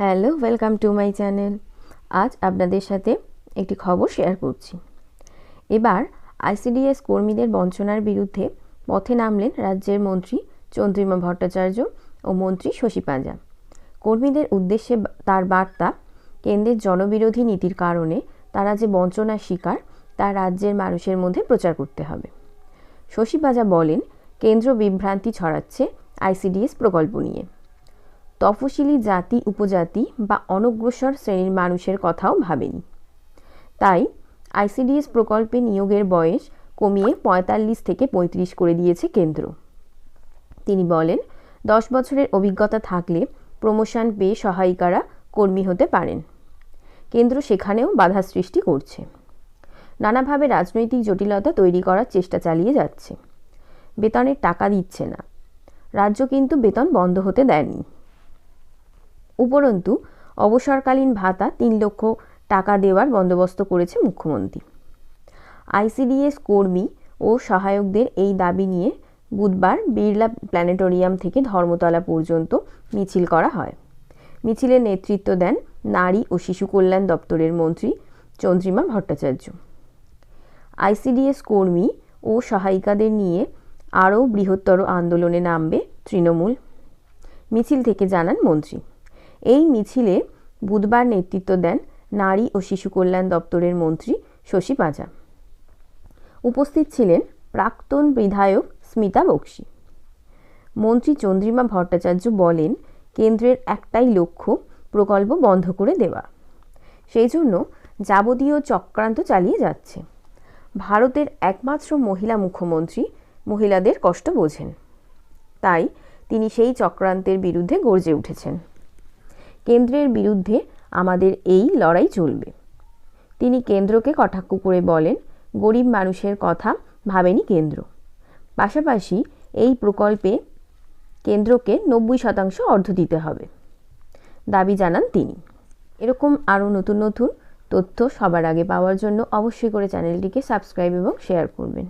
Hello welcome to my channel আজ আপনাদের সাথে একটি খবর শেয়ার করছি। এবার আইসিডিএস কর্মীদের বঞ্চনার বিরুদ্ধে পথে নামলেন রাজ্যের মন্ত্রী চন্দ্রিমা ভট্টাচার্য ও মন্ত্রী শশী পাঁজা। কর্মীদের উদ্দেশ্যে তার বার্তা, কেন্দ্রের জনবিরোধী নীতির কারণে তারা যে বঞ্চনার শিকার, তা রাজ্যের মানুষের মধ্যে প্রচার করতে হবে। শশী পাঁজা বলেন, কেন্দ্র বিভ্রান্তি ছড়াচ্ছে আইসিডিএস প্রকল্প নিয়ে। তফসিলি জাতি, উপজাতি বা অনগ্রসর শ্রেণির মানুষের কথাও ভাবেনি। তাই আইসিডিএস প্রকল্পে নিয়োগের বয়স কমিয়ে পঁয়তাল্লিশ থেকে পঁয়ত্রিশ করে দিয়েছে কেন্দ্র। তিনি বলেন, দশ বছরের অভিজ্ঞতা থাকলে প্রমোশন পেয়ে সহায়িকারা কর্মী হতে পারেন। কেন্দ্র সেখানেও বাধা সৃষ্টি করছে। নানাভাবে রাজনৈতিক জটিলতা তৈরি করার চেষ্টা চালিয়ে যাচ্ছে। বেতনের টাকা দিচ্ছে না। রাজ্য কিন্তু বেতন বন্ধ হতে দেয়নি। উপরন্তু, অবসরকালীন ভাতা তিন লক্ষ টাকা দেওয়ার বন্দোবস্ত করেছে মুখ্যমন্ত্রী। আইসিডিএস কর্মী ও সহায়কদের এই দাবি নিয়ে বুধবার বিড়লা প্ল্যানেটোরিয়াম থেকে ধর্মতলা পর্যন্ত মিছিল করা হয়। মিছিলের নেতৃত্ব দেন নারী ও শিশু কল্যাণ দপ্তরের মন্ত্রী চন্দ্রিমা ভট্টাচার্য। আইসিডিএস কর্মী ও সহায়িকাদের নিয়ে আরও বৃহত্তর আন্দোলনে নামবে তৃণমূল। মিছিল থেকে জানান মন্ত্রী। এই মিছিলে বুধবার নেতৃত্ব দেন নারী ও শিশু কল্যাণ দপ্তরের মন্ত্রী শশী পাঁজা। উপস্থিত ছিলেন প্রাক্তন বিধায়ক স্মিতা বক্সি। মন্ত্রী চন্দ্রিমা ভট্টাচার্য বলেন, কেন্দ্রের একটাই লক্ষ্য, প্রকল্প বন্ধ করে দেওয়া। সেই জন্য যাবতীয় চক্রান্ত চালিয়ে যাচ্ছে। ভারতের একমাত্র মহিলা মুখ্যমন্ত্রী মহিলাদের কষ্ট বোঝেন। তাই তিনি সেই চক্রান্তের বিরুদ্ধে গর্জে উঠেছেন। কেন্দ্রের বিরুদ্ধে আমাদের এই লড়াই চলবে। তিনি কেন্দ্রকে কটাক্ষ করে বলেন, গরিব মানুষের কথা ভাবেনি কেন্দ্র। পাশাপাশি এই প্রকল্পে কেন্দ্রকে নব্বই শতাংশ অর্ধ দিতে হবে, দাবি জানান তিনি। এরকম আরও নতুন নতুন তথ্য সবার আগে পাওয়ার জন্য অবশ্যই করে চ্যানেলটিকে সাবস্ক্রাইব এবং শেয়ার করবেন।